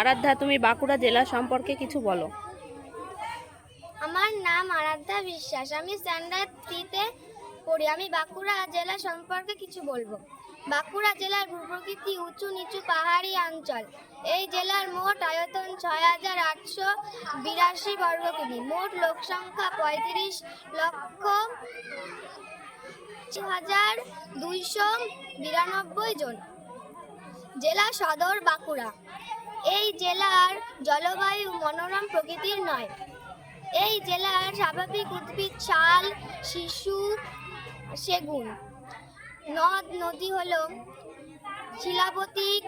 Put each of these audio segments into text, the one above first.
আরাধ্যা, তুমি বাঁকুড়া জেলা সম্পর্কে কিছু বলো। আমার নাম আরাধ্যা বিশ্বাস। আমি স্ট্যান্ডার্ড থ্রিতে পড়ি। আমি বাঁকুড়া জেলা সম্পর্কে কিছু বলব। বাঁকুড়া জেলার ভূপ্রকৃতি উঁচু নিচু পাহাড়ি অঞ্চল। এই জেলার মোট আয়তন ছয় হাজার আটশো বিরাশি বর্গ কিমি। মোট লোক সংখ্যা পঁয়ত্রিশ লক্ষ হাজার দুইশো বিরানব্বই জন। জেলা সদর বাঁকুড়া। এই জেলার জলবায়ু মনোরম প্রকৃতির নয়। এই জেলার স্বাভাবিক উদ্ভিদ শাল শিশু সেগুন। নদ নদী হল শিলাবতী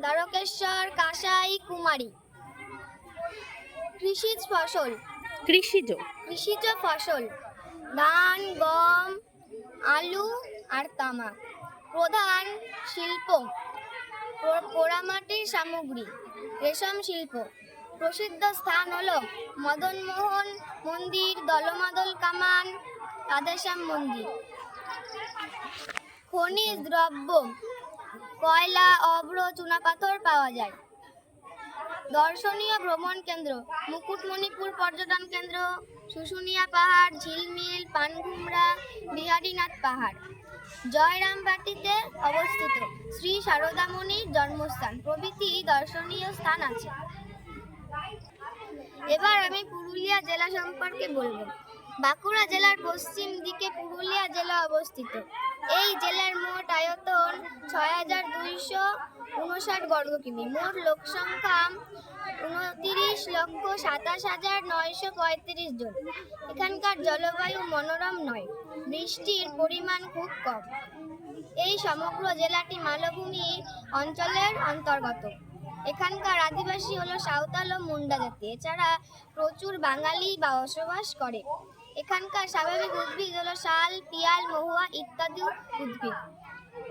দ্বারকেশ্বর কাঁসাই কুমারী। কৃষিজ ফসল। কৃষিজ। কৃষিজ ফসল। ধান গম আলু আর তামাক প্রধান শিল্প। পোড়ামাটির সামগ্রী, রেশম শিল্প। প্রসিদ্ধ স্থান হলো মদনমোহন মন্দির, দলমাদল কামান, রাধেশ্যাম মন্দির। খনিজ দ্রব্য, কয়লা, অভ্র, চুনাপাথর পাওয়া যায়। দর্শনীয় ভ্রমণ কেন্দ্র, মুকুটমণিপুর পর্যটন কেন্দ্র, শুশুনিয়া পাহাড়, ঝিলমিল, পানঘুমরা, বিহারীনাথ পাহাড়। জয়রামবাটিতে অবস্থিত। শারদামণির জন্মস্থান। প্রভৃতি দর্শনীয় স্থান আছে। এবার আমি পুরুলিয়া জেলা সম্পর্কে বলব। বাঁকুড়া জেলার পশ্চিম দিকে পুরুলিয়া জেলা অবস্থিত। এই জেলার মোট আয়তন ছয় হাজার দুইশো উনষাট বর্গ কিমি মোট লোক সংখ্যা উনতিরিশ লক্ষ সাতাশ হাজার নয়শো পঁয়ত্রিশ জন। এখানকার জলবায়ু মনোরম নয়, বৃষ্টির পরিমাণ খুব কম। এই সমগ্র জেলাটি মালভূমি অঞ্চলের অন্তর্গত। এখানকার আদিবাসী হলো সাঁওতাল ও মুন্ডা জাতি। এছাড়া প্রচুর বাঙালি বা বসবাস করে। এখানকার স্বাভাবিক উদ্ভিদ হলো শাল, পিয়াল, মহুয়া ইত্যাদি উদ্ভিদ।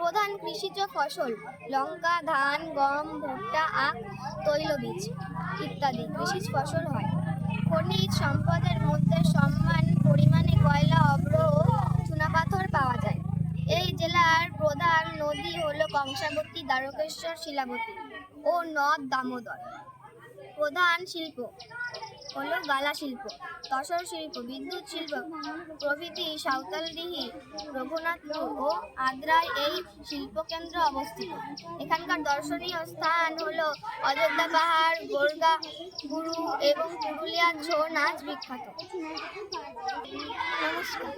প্রধান কৃষিজ ফসল, লঙ্কা, ধান, গম, ভুট্টা, আখ, তৈলবীজ ইত্যাদি কৃষিজ ফসল হয়। খনিজ সম্পদের মধ্যে সমান পরিমাণে কয়লা অভ্র ও চুনাপাথর পাওয়া যায়। এই জেলার প্রধান নদী হল কংসাবতী, দ্বারকেশ্বর, শিলাবতী ও নদ দামোদর। প্রধান শিল্প হলো গালা শিল্প, তসর শিল্প, বিদ্যুৎ শিল্প, প্রভৃতি সাঁওতালদিহি, রঘুনাথপুর ও আদ্রায় এই শিল্পকেন্দ্র অবস্থিত। এখানকার দর্শনীয় স্থান হলো অযোধ্যা পাহাড়, গোর্গা, গুরু এবং পুরুলিয়ার ছৌ নাচ বিখ্যাত। নমস্কার।